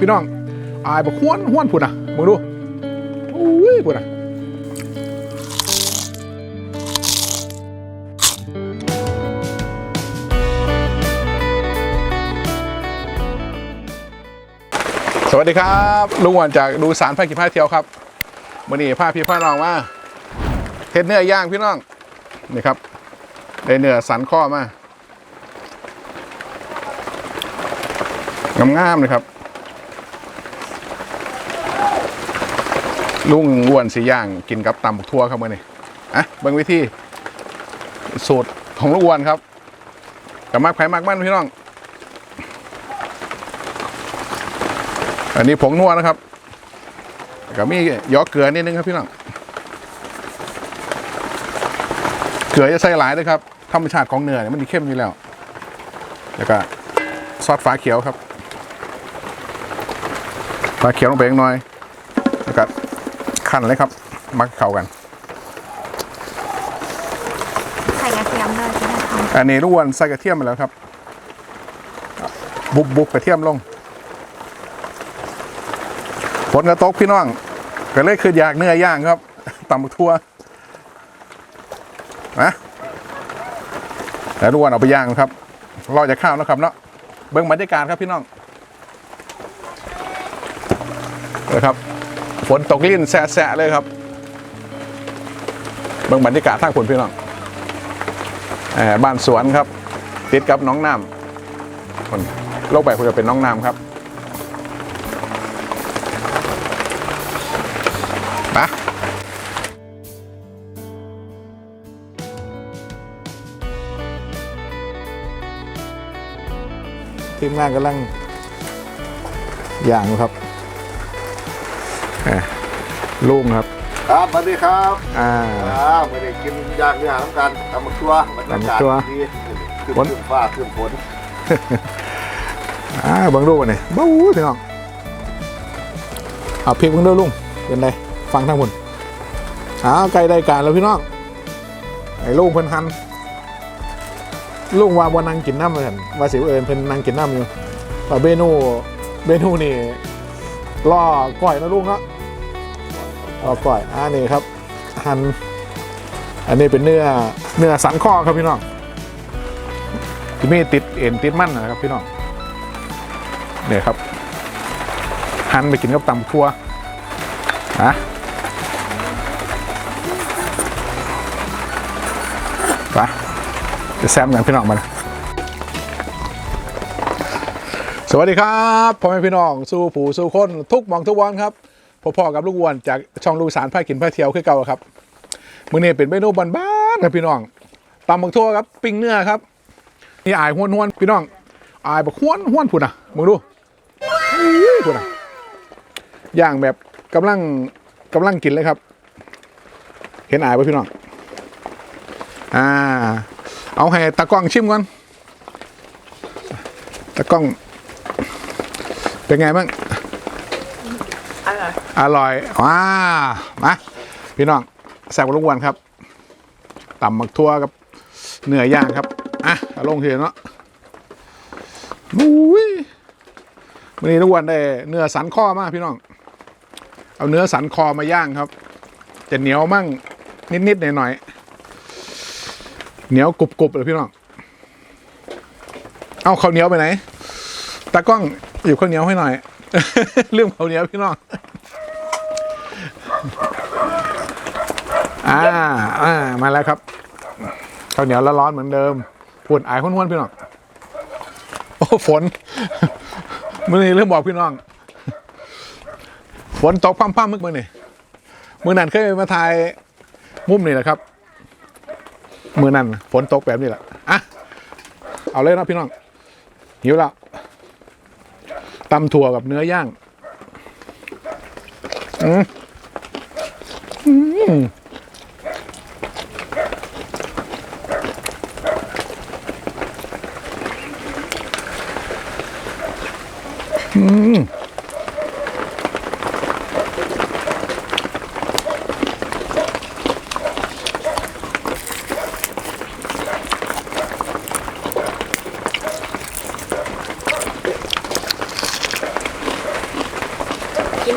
พี่น้องอายบอกห้วนห้วนพุ่นอะมึงดูอุ้ยพุ่นอะสวัสดีครับลุงวันจากดูสารพากิพาเที่ยวครับวันนี้พาพี่พาน้องมาเฮ็ดเนื้อย่างพี่น้องนี่ครับได้เนื้อสันข้อมางามๆเลยครับ ลุงอ้วนสีย่างกินกับตำบกทั่วครับมื่อนี้อะเบิ่งวิธีสูตรของลุงอ้วนครับกับมากไผ่มากมันพี่น้อง อันนี้ผงนัวนะครับกับมียอเกลือนิดนึงครับพี่น้อง เกลือจะใส่หลายเลยครับธรรมชาติของเนื้อเนี่ยมันมีเข้มอยู่แล้ว แล้วก็ซอสฟ้าเขียวครับปลาเขียวลงไปอีกหน่อยแล้วก็ ขั้นเลยครับ มักเข้ากัน ใส่กระเทียมเลยใช่ไหมคะอันนี้ลูกอ้วนใส่กระเทียมไปแล้วครับ บุบบุบกระเทียมลงฝนกระตกพี่น้องก็เลยคืออยากเนื้อย่างครับตำบักทั่วนะแล้วลูกอ้วนเอาไปย่างครับรอจากข้าวนะครับเนาะเบิ้งบรรยากาศครับพี่น้องนะครับ ฝนตกลิ่นแสะเลยครับบิ้งบรรยากาศทางฝนพี่น้องบ้านสวนครับ ติดกับน้องน้ำคนโลกใบคุณจะเป็นน้องน้ำครับปะทีมงานกำลังย่างครับ อ่อลุงครับ ครับสวัสดีครับอ่า อ่าไม่ได้กินยากเนื้อน้ำกันทำมาตัวบรรยากาศตำบักถั่วดีขึ้นฝน ขึ้นฟ้าขึ้นฝนอ่าเบังดูกันนี่บู๊พี่น้องเอาพริกเบังดูลุงเป็นไรฟังทั้งหมดอ้าวใกล้ได้การแล้วพี่น้องไอ้ลุงเพิ่นหันลุงว่าบนนั่งกินน้ำเลยหั่นว่าสิวเอิญเพิ่นนั่งกินน้ำอยู่ว่าเบนูเบนูนี่ล่อก้อยนะลุงเนาะ ล่อก้อยอ่านี่ครับหันอันนี้เป็นเนื้อเนื้อสันคอครับพี่น้องที่มีติดเอ็นติดมันนะครับพี่น้องเนี่ยครับหั่นไปกินกับตำทั่วนะไปจะแซมกันพี่น้องมันสวัสดีครับพ่อแม่พี่น้องสู้ผู้สู้คนทุกมองทุกวันครับ พ่อๆกับลูกวนจากช่องลูกสารพากินพาเที่ยวคือเก่าครับมื้อนี้เป็นเมนูบ้านๆครับพี่น้องตำบักทั่วครับปิ้งเนื้อครับนี่อายห้วนๆพี่น้องอายบอกห้วนห้วนพุ่นอะมึงดูอุ้ยพุ่นอะย่างแบบกำลังกำลังกินเลยครับ เห็นอายป่ะพี่น้องอ่า เอาให้ตากล้องชิมก่อนตากล้องเป็นไงบ้าง อร่อยอร่อยว้ามาพี่น้องแซ่บกว่าลุงอ้วันครับตำหมักทั่วกับเนื้อย่างครับอะเอาลงเทีเนาะอุ้ยวันนี้ลุงอ้วันได้เนื้อสันคอมากพี่น้อง เอาเนื้อสันคอมาย่างครับ จะเหนียวมั่งนิดๆหน่อยๆเหนียวกรุบๆเลยพี่น้องเอาข้าวเหนียวไปไหนตากล้องอยู่ข้าวเหนียวให้หน่อย เรื่องข้าวเหนียวพี่น้อง อ่าอ่ามาแล้วครับข้าวเหนียวร้อนเหมือนเดิมปวดอายห้วนๆพี่น้องโอ้ฝนมื่อนี้เริ่มบอกพี่น้อง ฝนตกพร่ำๆมึกมื่อนี่มื่อนั้นเคยมาถ่ายมุมนี่แหละครับมือนั้นฝนตกแบบนี้แหละอะเอาเลยนะพี่น้องหิวแล้วตำถั่วกับเนื้อย่าง อืม อืมอืม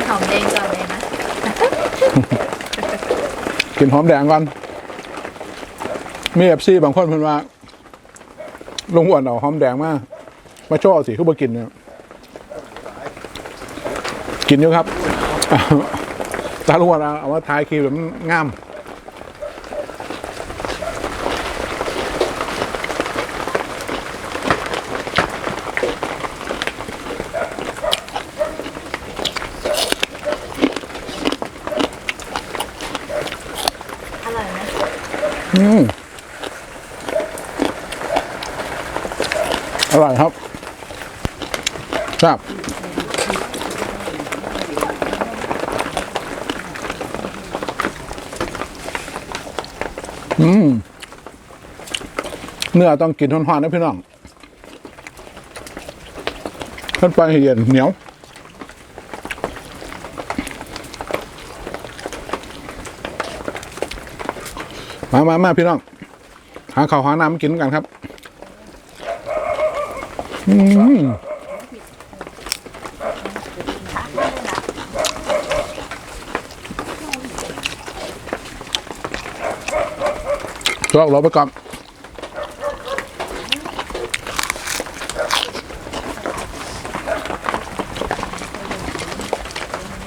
หอมแดงก่อนเลยนะ กินหอมแดงก่อน มีเอฟซีบางคนเพิ่นว่าลุงอ้วนเอาหอมแดงมามาช่อสิคือบ่กินเนี่ยกินอยู่ครับตาลุงอ้วนเอาเอามาทายคีแบบมันงาม อร่อยไหม อืมอร่อยครับครับอืมเนื้อต้องกินทอนๆนะพี่น้องขึ้นไปให้เย็นเหนียว มามามาพี่น้อง หาข้าวหาน้ำกินกันครับ อืมจอกรอไปก่อน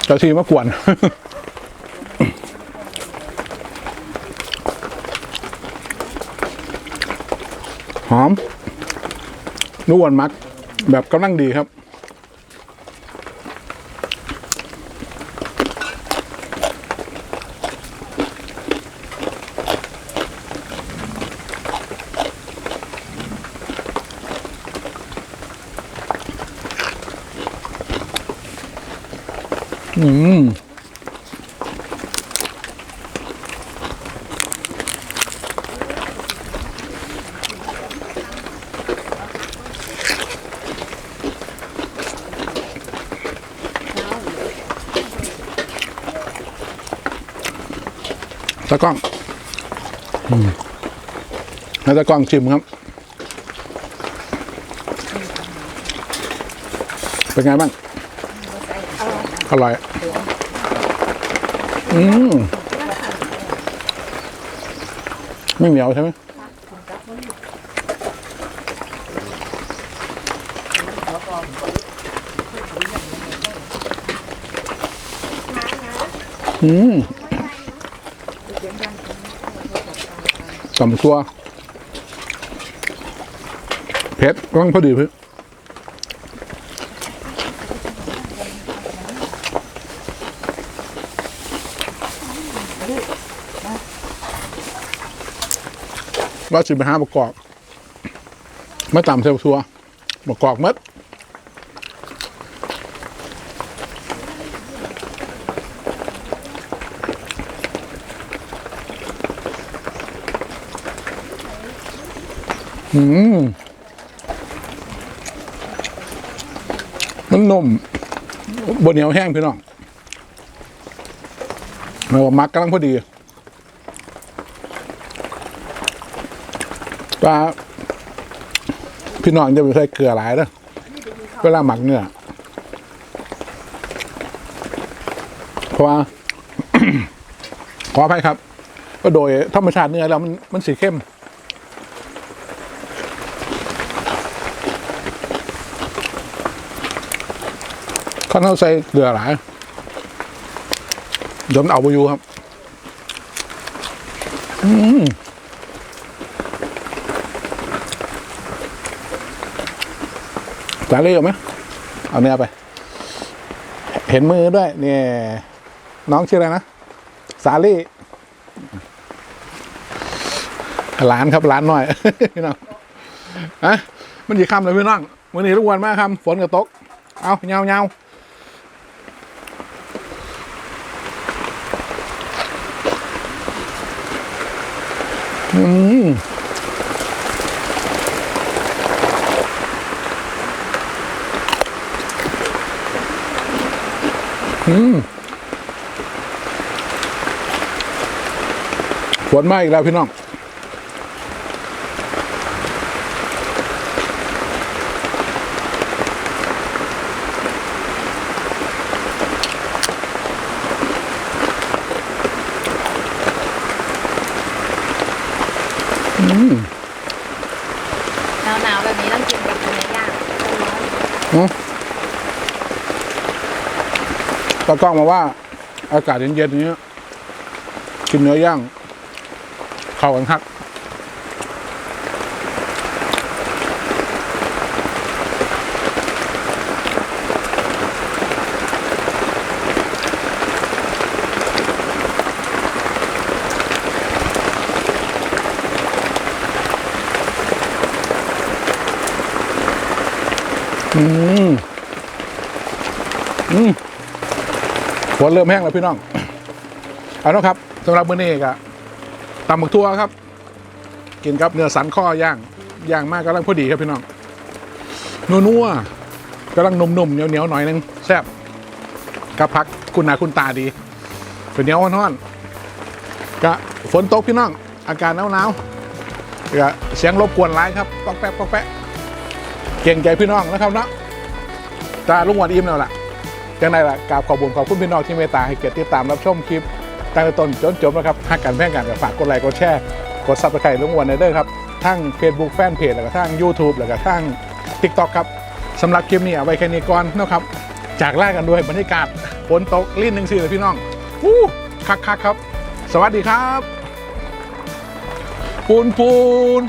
เจะทีมากวน อมนวลมัก แบบกำลังดีครับ อืม กล้องให้ตะกล้องชิมครับ เป็นไงบ้าง อร่อย อืม ไม่เหนียวใช่ไหมอืม สำตัวเผ็ดกำลังพอดีเพื่อว่าสิไปหาประกอบมาตำเซลทัวประกอบมัด อืมมันนุ่มบนเหนียวแห้งพี่น้องเรามักกำลังพอดีปลาพี่น้องจะไปใส่เกลือหลายนะเวลาหมักเนื้อเพราะว่าขออภัยครับ ก็โดยธรรมชาติเนื้อแล้วมันมันสีเข้ม ข้าวเหนียวใส่เกลือหลายยมเอาไปอยู่ครับ อืมสาลี่เอาไหมเอาเนื้อไป เห็นมือด้วย เนี่ย น้องชื่ออะไรนะ สาลี่หลานครับหลานหน่อยพี่น้องอะมันกี่คำเลยพี่น้องวันนี้ทุกวันมากครับฝนกับตก เอาเงาเงา อืมอืมฝนมาอีกแล้วพี่น้อง ม หนาวๆแบบนี้ต้องกินกับเนื้อย่างร้อน อืม ตากล้องมาว่า อากาศเย็นๆอย่างเงี้ยกินเนื้อย่าง เข้ากันครับอืมอืม หัวเริ่มแห้งแล้วพี่น้อง เอาละครับสำหรับมื้อนี้ก็ตำหมึกทั่วครับ กินกับเนื้อสันข้อย่างย่างมากกำลังพอดีครับพี่น้องนัวๆกำลังนุ่มๆเหนียวๆหน่อยนึงแซ่บกับพักคุณหนาคุณตาดีเป็นเหนียวห้อนๆก็ฝนตกพี่น้อง อากาศหนาวๆก็เสียงรบกวนร้ายครับป๊อกแป๊กป๊อกแป๊กเก่งใจพี่น้องนะครับเนาะตาลุงวันอิ่มแล้วล่ะ ยังไงล่ะกราบขอบุญขอบคุณพี่น้องที่เมตตาให้เกียรติติดตามรับชมคลิปตั้งแต่ต้นจนจบนะครับหักกันแพ่งกันกับฝากกดไลค์กดแชร์กดซับสไครต์ลุงวันในเด้อครับทั้ง Facebook แฟนเพจแล้วก็ทั้ง YouTube แล้วก็ทั้ง TikTok ครับสำหรับคลิปนี้เอาไว้แค่นี้ก่อนนะครับจากล่ากันด้วยบรรยากาศฝนตกลิ้นหนึ่งสี่เลยพี่น้องอู้คักคักครับ สวัสดีครับ ปูนปูน